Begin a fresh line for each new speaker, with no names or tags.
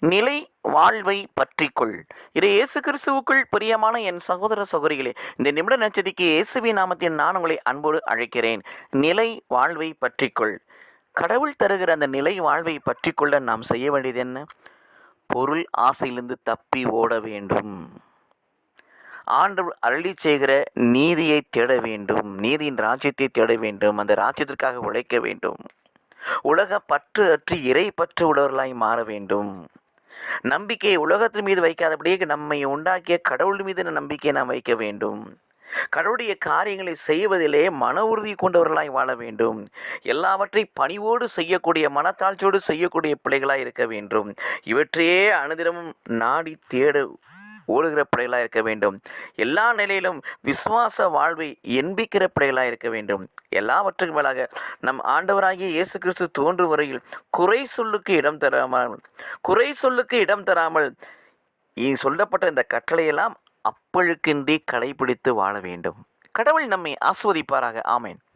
நிலை வாழ்வை பற்றிக்கொள். இது இயேசு கிறிஸ்துவுக்குள் பிரியமான என் சகோதர சகோதரிகளே இந்த நிமிட நச்சதிக்கு இயேசுவி நாமத்தில் நான் உங்களை அன்போடு அழைக்கிறேன். நிலை வாழ்வை பற்றிக்கொள். கடவுள் தருகிற அந்த நிலை வாழ்வை பற்றிக்கொள்ள நாம் செய்ய வேண்டியது என்ன? பொருள் ஆசையிலிருந்து தப்பி ஓட வேண்டும். ஆண்டவர் அருளி செய்கிற நீதியை தேட வேண்டும். நீதியின் ராஜ்யத்தை தேட வேண்டும். அந்த ராஜ்யத்திற்காக உழைக்க வேண்டும். உலக பற்று அற்று இறை பற்று உள்ளவர்களாய் மாற வேண்டும். நம்பிக்கையை உலகத்தின் மீது வைக்காதபடியே நம்மை உண்டாக்கிய கடவுள் மீது நம்பிக்கையை நாம் வைக்க வேண்டும்? கடவுளுடைய காரியங்களை செய்வதிலே மன உறுதி கொண்டவர்களாய் வாழ வேண்டும். எல்லாவற்றை பணிவோடு செய்யக்கூடிய மனத்தாழ்ச்சியோடு செய்யக்கூடிய பிள்ளைகளாய் இருக்க வேண்டும். இவற்றையே அனுதினமும் நாடி தேட ஓடுகிற பிள்ளைகளாக இருக்க வேண்டும். எல்லா நிலையிலும் விசுவாச வாழ்வை எண்பிக்கிற பிள்ளைகளாக இருக்க வேண்டும். எல்லாவற்றுக்கும் மேலாக நம் ஆண்டவராகிய இயேசு கிறிஸ்து தோன்றும் வரையில் குறை சொல்லுக்கு இடம் தராமல் குறை சொல்லுக்கு இடம் தராமல் சொல்லப்பட்ட இந்த கட்டளையெல்லாம் அப்பழுக்கின்றி கடைபிடித்து வாழ வேண்டும். கடவுள் நம்மை ஆஸ்வதிப்பாராக. ஆமேன்.